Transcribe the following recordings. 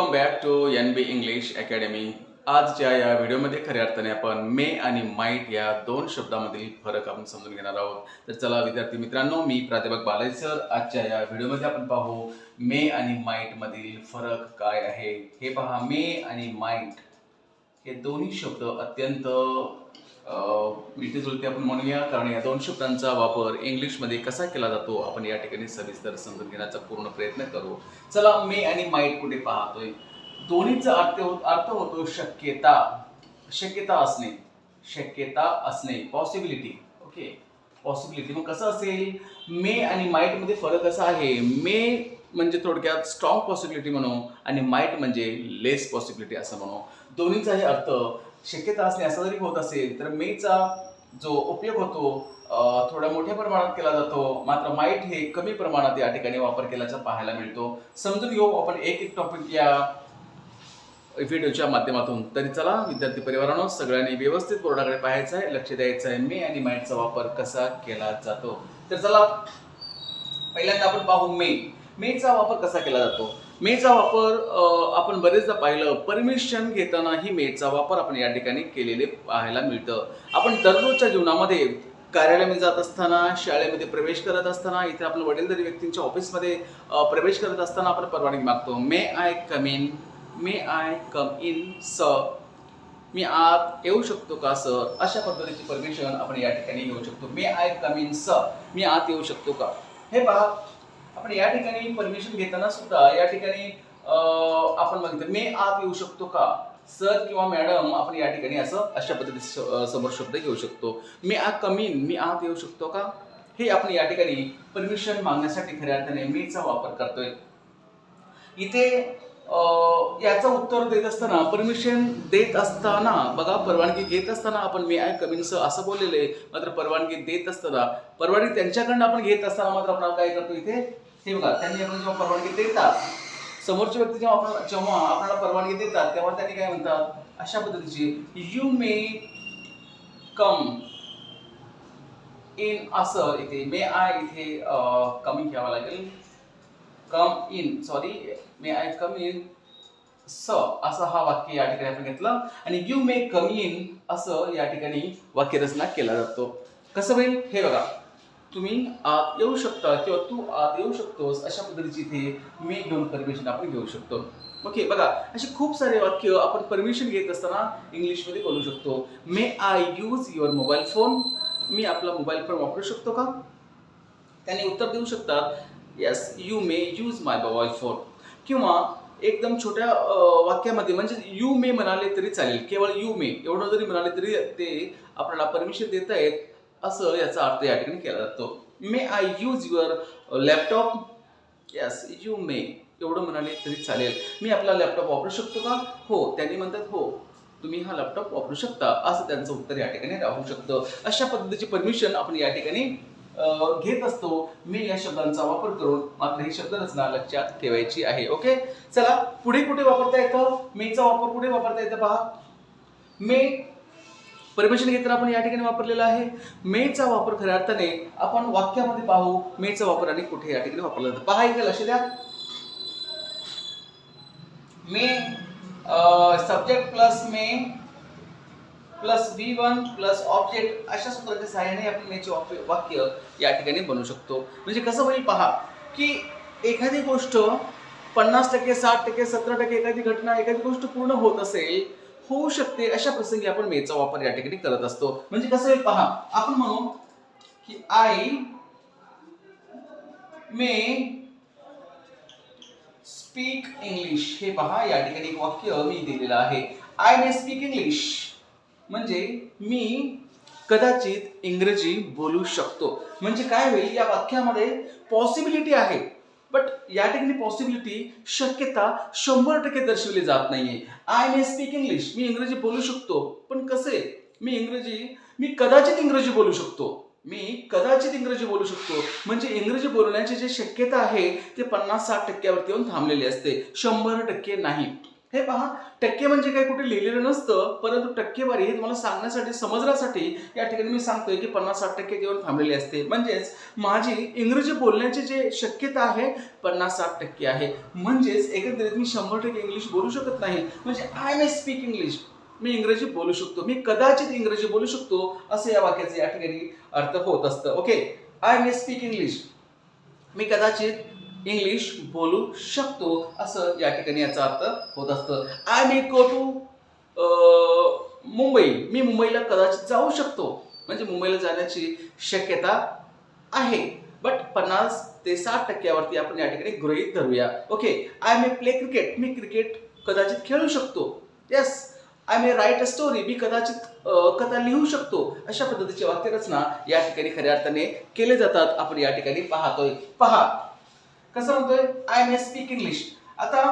Welcome back to N B English academy आजच्या या व्हिडिओमध्ये खऱ्या अर्थाने आपण मे आणि माईट या दोन शब्दामधील फरक आपण समजून घेणार आहोत. तर चला विद्यार्थी मित्रांनो मी प्राध्यापक बालाजी सर. आजच्या या व्हिडिओमध्ये आपण पाहू मे आणि माइट मधील फरक काय आहे. हे पहा मे आणि माईट हे दोन्ही शब्द अत्यंत मिळते जुळते आपण म्हणूया कारण या दोन शब्दांचा वापर इंग्लिशमध्ये कसा केला जातो आपण या ठिकाणी सविस्तर समजून घेण्याचा पूर्ण प्रयत्न करू. चला मे आणि माईट कुठे पाहतोय. दोन्हीचा अर्थ हो- अर्थ होतो शक्यता. शक्यता असणे. शक्यता असणे. पॉसिबिलिटी ओके पॉसिबिलिटी मग कसं असेल? मे आणि माईटमध्ये फरक असा आहे. मे म्हणजे थोडक्यात स्ट्रॉंग पॉसिबिलिटी म्हणू आणि माईट म्हणजे लेस पॉसिबिलिटी असं म्हणू. दोन्हीचाही अर्थ शक्यता असणे असा जरी होत असेल तर मेचा जो उपयोग होतो थोड्या मोठ्या प्रमाणात केला जातो मात्र माईट हे कमी प्रमाणात या ठिकाणी वापर केल्याचा पाहायला मिळतो. समजून घेऊ आपण एक एक टॉपिक या व्हिडिओच्या माध्यमातून. तरी चला विद्यार्थी परिवारांनो सगळ्यांनी व्यवस्थित बोर्डाकडे पाहायचं आहे लक्ष द्यायचं आहे मे आणि माईटचा वापर कसा केला जातो. तर चला पहिल्यांदा आपण पाहू मे. मेचा वापर कसा केला जातो? मेचा वापर आपण बरेचदा पाहिलं परमिशन घेताना ही मेचा वापर आपण या ठिकाणी केलेले पाहायला मिळतं. आपण दररोजच्या जीवनामध्ये कार्यालयामध्ये जात असताना शाळेमध्ये प्रवेश करत असताना इथे आपण वडीलधारी व्यक्तींच्या ऑफिसमध्ये प्रवेश करत असताना आपण परवानगी मागतो. May I come in may I come in स मी आत येऊ शकतो का सर अशा पद्धतीची परमिशन आपण या ठिकाणी घेऊ शकतो. मे आय कम इन स मी आत येऊ शकतो का? हे पहा आपण या ठिकाणी परमिशन घेताना सुद्धा या ठिकाणी आपण बघितलं मे आत येऊ शकतो का? सर किंवा मॅडम आपण या ठिकाणी असं अशा पद्धतीने समोर शब्द घेऊ शकतो. मी आ कमीन मी आत येऊ शकतो का? हे आपण या ठिकाणी परमिशन मागण्यासाठी खऱ्या अर्थाने मीचा वापर करतोय. इथे याचं उत्तर देत असताना परमिशन देत असताना बघा परवानगी घेत असताना आपण मी आय कमिंग असं बोललेलं आहे. मात्र परवानगी देत असताना परवानगी त्यांच्याकडनं आपण घेत असताना मात्र आपण काय करतो इथे? हे बघा त्यांनी आपण जेव्हा परवानगी देतात समोरची व्यक्ती जेव्हा आपण जेव्हा आपल्याला परवानगी देतात तेव्हा त्यांनी काय म्हणतात? अशा पद्धतीची यू मे कम इन असं इथे मे आय इथे कमी घ्यावं लागेल. Come in sorry may I come in स असं हा वाक्य या ठिकाणी आपण घेतलं. आणि यू मे कम इन असं या ठिकाणी वाक्यरचना केला जातो. कसं होईल? हे बघा. तुम्ही आत येऊ शकता किंवा तू आत येऊ शकतोस अशा पद्धतीची इथे मी घेऊन परमिशन आपण घेऊ शकतो. ओके बघा. असे खूप सारे वाक्य आपण परमिशन घेत असताना इंग्लिशमध्ये बोलू शकतो. May I use your mobile phone मी आपला मोबाईल फोन वापरू शकतो का? त्याने उत्तर देऊ शकतात yes you may use my mobile phone किंवा एकदम छोट्या वाक्यामध्ये म्हणजे यू मे म्हणाले तरी चालेल. केवळ यू मे एवढं जरी म्हणाले तरी ते आपल्याला परमिशन देत आहेत असं याचा अर्थ या ठिकाणी केला जातो. May I use your laptop yes you may एवढं म्हणाले तरी चालेल. मी आपला लॅपटॉप वापरू शकतो का? हो त्यांनी म्हणतात हो तुम्ही हा लॅपटॉप वापरू शकता. असं त्यांचं उत्तर या ठिकाणी राहू शकतं. अशा पद्धतीची परमिशन आपण या ठिकाणी घेत असतो मी या शब्दांचा वापर करून मात्र ही शब्द रचना लक्षात ठेवायची आहे ओके? चला पुढे कुठे वापरता येतं? मेचा वापर कुठे वापरता येतं पहा. मे परमिशन घेताना आपण या ठिकाणी वापरलेला आहे. मेचा वापर खऱ्या अर्थाने आपण वाक्यामध्ये पाहू मेचा वापर आणि कुठे या ठिकाणी वापरला जातो. पहा इथे लक्ष द्या. May subject plus may plus V one plus object अशा सूत्राच्या सहाय्याने आपण याचे वाक्य या ठिकाणी बनवू शकतो. म्हणजे कसं होईल पहा की एखादी गोष्ट पन्नास टक्के साठ टक्के सतरा टक्के एखादी घटना एखादी गोष्ट पूर्ण होत असेल होऊ शकते अशा प्रसंगी आपण मेचा वापर या ठिकाणी करत असतो. म्हणजे कसं होईल पहा आपण म्हणू की आय मे स्पीक इंग्लिश हे पहा या ठिकाणी एक वाक्य मी दिलेलं आहे. आय मे स्पीक इंग्लिश म्हणजे मी कदाचित इंग्रजी बोलू शकतो. म्हणजे काय होईल या वाक्यामध्ये पॉसिबिलिटी आहे. बट या ठिकाणी पॉसिबिलिटी शक्यता शंभर टक्के दर्शवली जात नाहीये. आय मे स्पीक इंग्लिश मी इंग्रजी बोलू शकतो. पण कसे? मी इंग्रजी मी कदाचित इंग्रजी बोलू शकतो. मी कदाचित इंग्रजी बोलू शकतो. म्हणजे इंग्रजी बोलण्याची जी शक्यता आहे ते पन्नास साठ टक्क्यावरती येऊन थांबलेली असते. शंभर टक्के नाही. हे पहा टक्के म्हणजे काही कुठे लिहिलेलं नसतं परंतु टक्केवारी हे तुम्हाला सांगण्यासाठी समजण्यासाठी या ठिकाणी मी सांगतोय की पन्नास साठ टक्के देऊन थांबलेली असते. म्हणजेच माझी इंग्रजी बोलण्याची जे शक्यता आहे पन्नास साठ टक्के आहे. म्हणजेच एकंदरीत मी शंभर टक्के इंग्लिश बोलू शकत नाही. म्हणजे आय मे स्पीक इंग्लिश मी इंग्रजी बोलू शकतो. मी कदाचित इंग्रजी बोलू शकतो असं या वाक्याचे या ठिकाणी अर्थ होत असतं. Okay I may speak English मी कदाचित इंग्लिश बोलू शकतो असं या ठिकाणी याचा अर्थ होत असतं. I may go to Mumbai. मी मुंबईला कदाचित जाऊ शकतो. म्हणजे मुंबईला जाण्याची शक्यता आहे. बट पन्नास ते साठ टक्क्यावरती आपण या ठिकाणी गृहीत धरूया. Okay I may play cricket me cricket कदाचित खेळू शकतो. Yes I may write a story मी कदाचित कथा लिहू शकतो. अशा पद्धतीची वाक्यरचना या ठिकाणी खऱ्या अर्थाने केले जातात. आपण या ठिकाणी पाहतोय. पहा कसं म्हणतोय? आय मे स्पीक इंग्लिश आता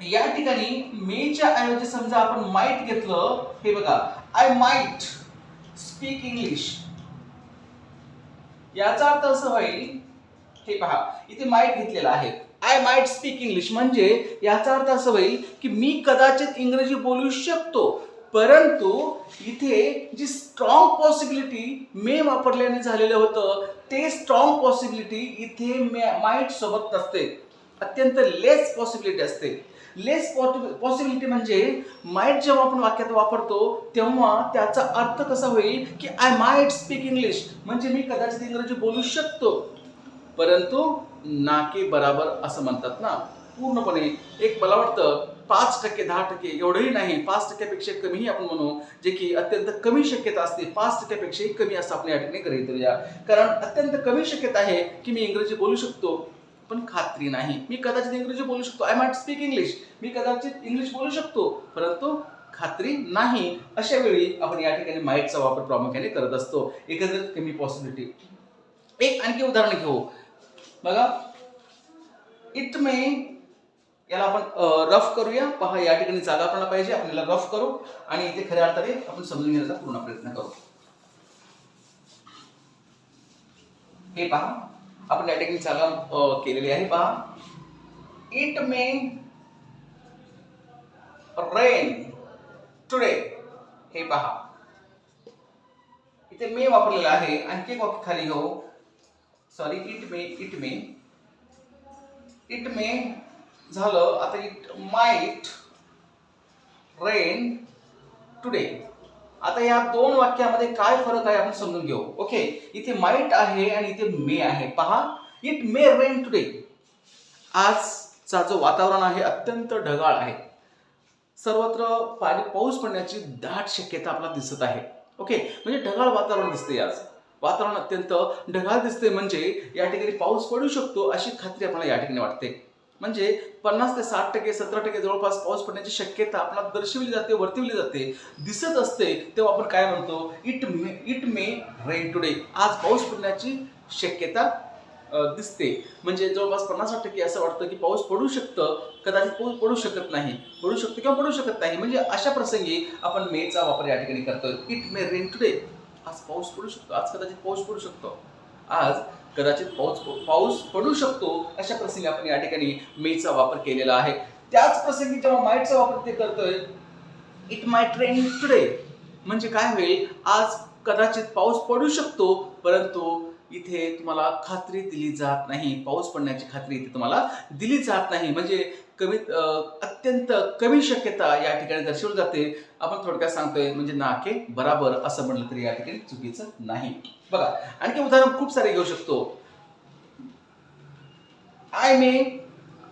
या ठिकाणी मेच्या ऐवजी समजा आपण माईट घेतलं हे बघा आय माईट स्पीक इंग्लिश याचा अर्थ असं होईल हे पहा इथे माईट घेतलेला आहे. आय माइट स्पीक इंग्लिश म्हणजे याचा अर्थ असं होईल की मी कदाचित इंग्रजी बोलू शकतो परंतु इथे जी स्ट्रॉंग पॉसिबिलिटी मे वापरल्याने झालेलं होतं ते स्ट्रॉंग पॉसिबिलिटी इथे माईट सोबत नसते. अत्यंत लेस पॉसिबिलिटी असते. लेस पॉसिबिलिटी म्हणजे माईट जेव्हा आपण वाक्यात वापरतो तेव्हा त्याचा अर्थ कसा होईल की आय माइट स्पीक इंग्लिश म्हणजे मी कदाचित इंग्रजी बोलू शकतो. परंतु नाके बराबर असं म्हणतात ना. पूर्णपणे एक मला वाटतं पाच टक्के दहा टक्के एवढंही नाही. पाच टक्क्यापेक्षा कमीही आपण म्हणू जे की अत्यंत कमी शक्यता असते पाच टक्क्यापेक्षाही कमी असं आपण या ठिकाणी गृहित धरूया. कारण अत्यंत कमी शक्यता आहे की मी इंग्रजी बोलू शकतो पण खात्री नाही. मी कदाचित इंग्रजी बोलू शकतो. आय मॅट स्पीक इंग्लिश मी कदाचित इंग्लिश बोलू शकतो परंतु खात्री नाही. अशा वेळी आपण या ठिकाणी माईटचा वापर प्रामुख्याने करत असतो. एकंदरीत कमी पॉसिबिलिटी एक आणखी उदाहरण घेऊ. बघा इट मे याला आपण रफ करूया. पहा या ठिकाणी जागा आपल्याला पाहिजे. आपण याला रफ करू आणि इथे खऱ्या अर्थाने आपण समजून घेण्याचा पूर्ण प्रयत्न करू. हे पहा. आपण या ठिकाणी जागा केलेली आहे. पहा. इट मे रेन टुडे हे पहा. इथे मे वापरलेलं आहे. आणखी एक वाक्य खाली घेऊ. Sorry it may it may it may झालं आता इट माइट रेन टुडे आता या दोन वाक्यामध्ये काय फरक आहे आपण समजून घेऊ. ओके इथे माइट आहे आणि इथे मे आहे. पहा इट मे रेन टुडे आजचा जो वातावरण आहे अत्यंत ढगाळ आहे. सर्वत्र पाणी पाऊस पडण्याची दाट शक्यता आपल्याला दिसत आहे. ओके म्हणजे ढगाळ वातावरण दिसते आज. वातावरण अत्यंत ढगाळ दिसते म्हणजे या ठिकाणी पाऊस पडू शकतो अशी खात्री आपल्याला या ठिकाणी वाटते. म्हणजे पन्नास ते साठ टक्के सतरा टक्के जवळपास पाऊस पडण्याची शक्यता आपल्याला दर्शविली जाते वर्तवली जाते. दिसत असते तेव्हा आपण काय म्हणतो? It may it may rain today आज पाऊस पडण्याची शक्यता दिसते. म्हणजे जवळपास पन्नास साठ टक्के असं वाटतं की पाऊस पडू शकतं कदाचित पाऊस पडू शकत नाही. पडू शकतो किंवा पडू शकत नाही. म्हणजे अशा प्रसंगी आपण मेचा वापर या ठिकाणी करतो इट मे रेन टुडे आज पाऊस पडू शकतो. आज कदाचित पाऊस पडू शकतो. आज कदाचित पाऊस पाऊस पडू शकतो अशा प्रसंगी आपण या ठिकाणी मेचा वापर केलेला आहे. त्याच प्रसंगी जेव्हा माइटचा वापर ते करतोय इट माय ट्रेन टुडे म्हणजे काय होईल? आज कदाचित पाऊस पडू शकतो परंतु इथे तुम्हाला खात्री दिली जात नाही. पाऊस पडण्याची खात्री इथे तुम्हाला दिली जात नाही. म्हणजे कमीत अत्यंत कमी शक्यता या ठिकाणी दर्शवली जाते. आपण थोडक्यात सांगतोय म्हणजे नाके बराबर असं म्हणलं तरी या ठिकाणी चुकीचं नाही. बघा आणखी उदाहरण खूप सारे घेऊ शकतो. I may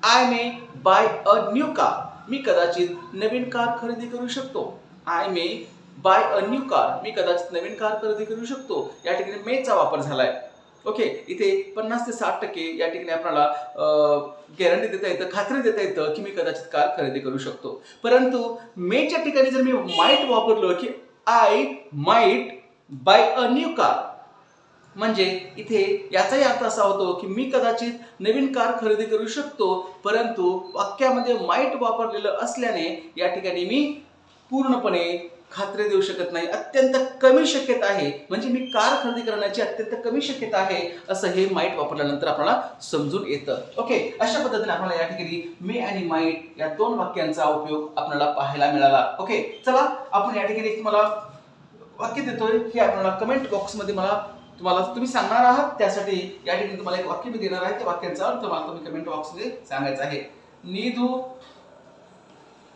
I may buy a new car मी कदाचित नवीन कार खरेदी करू शकतो. I may buy a new car मी कदाचित नवीन कार खरेदी करू शकतो. या ठिकाणी मेचा वापर झालाय. ओके इथे पन्नास ते साठ टक्के या ठिकाणी आपल्याला गॅरंटी देता येतं खात्री देता येतं की मी कदाचित कार खरेदी करू शकतो. परंतु मेच्या ठिकाणी जर मी माईट वापरलं की I might buy a new car म्हणजे इथे याचाही अर्थ असा होतो की मी कदाचित नवीन कार खरेदी करू शकतो परंतु वाक्यामध्ये माईट वापरलेलं असल्याने या ठिकाणी मी पूर्णपणे खात्री देऊ शकत नाही. अत्यंत कमी शक्यता आहे. म्हणजे मी कार खरेदी करण्याची अत्यंत कमी शक्यता आहे असं हे माईट वापरल्यानंतर आपल्याला समजून येतं. ओके अशा पद्धतीने आपल्याला या ठिकाणी मे आणि माईट या दोन वाक्यांचा उपयोग आपल्याला पाहायला मिळाला. ओके चला आपण या ठिकाणी एक तुम्हाला वाक्य देतोय. हे आपल्याला कमेंट बॉक्समध्ये मला तुम्हाला तुम्ही सांगणार आहात. त्यासाठी या ठिकाणी तुम्हाला एक वाक्य मी देणार आहे. त्या वाक्यांचा अर्थ मला तुम्ही कमेंट बॉक्समध्ये सांगायचा आहे. नीदू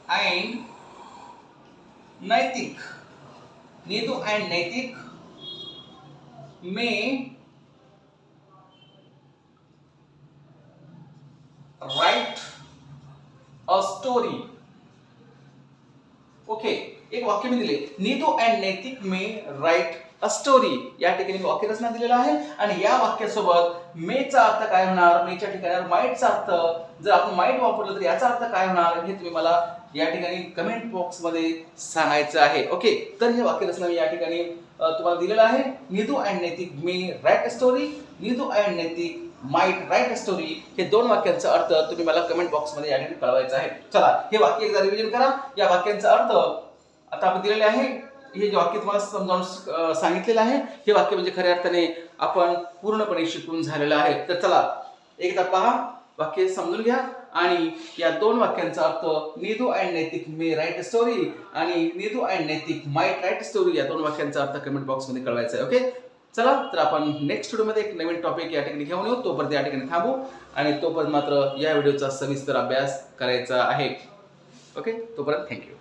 and Naitik Neetu and Naitik may write a story okay एक वाक्य मी दिले. Neetu and Naitik may write a story या ठिकाणी वाक्य रचना दिलेला आहे. आणि या वाक्यासोबत मेचा अर्थ काय होणार? मेच्या ठिकाणी माईटचा अर्थ जर आपण माईट वापरलं तर याचा अर्थ काय होणार? हे तुम्ही मला या ठिकाणी कमेंट बॉक्समध्ये सांगायचं आहे. ओके तर हे वाक्य रचना मी या ठिकाणी तुम्हाला दिलेलं आहे. Neetu and Naitik may write story Neetu and Naitik might write story हे दोन वाक्यांचा अर्थ तुम्ही मला कमेंट बॉक्समध्ये या ठिकाणी कळवायचा आहे. चला हे वाक्य एकदा रिव्हिजन करा. या वाक्यांचा अर्थ आता आपण दिलेले आहे. हे जे वाक्य तुम्हाला समजावून सांगितलेलं आहे हे वाक्य म्हणजे खऱ्या अर्थाने आपण पूर्णपणे शिकून झालेलं आहे. तर चला एकदा पहा. वाक्य समजून घ्या. आणि या दोन वाक्यांचा अर्थ Nidhu and Naitik may write story आणि Neetu and Naitik might write story या दोन वाक्यांचा अर्थ कमेंट बॉक्समध्ये कळवायचा आहे. ओके चला तर आपण नेक्स्ट व्हिडिओमध्ये एक नवीन टॉपिक या ठिकाणी घेऊन येऊ. तोपर्यंत या ठिकाणी थांबू आणि तोपर्यंत मात्र या व्हिडिओचा सविस्तर अभ्यास करायचा आहे. ओके तोपर्यंत थँक्यू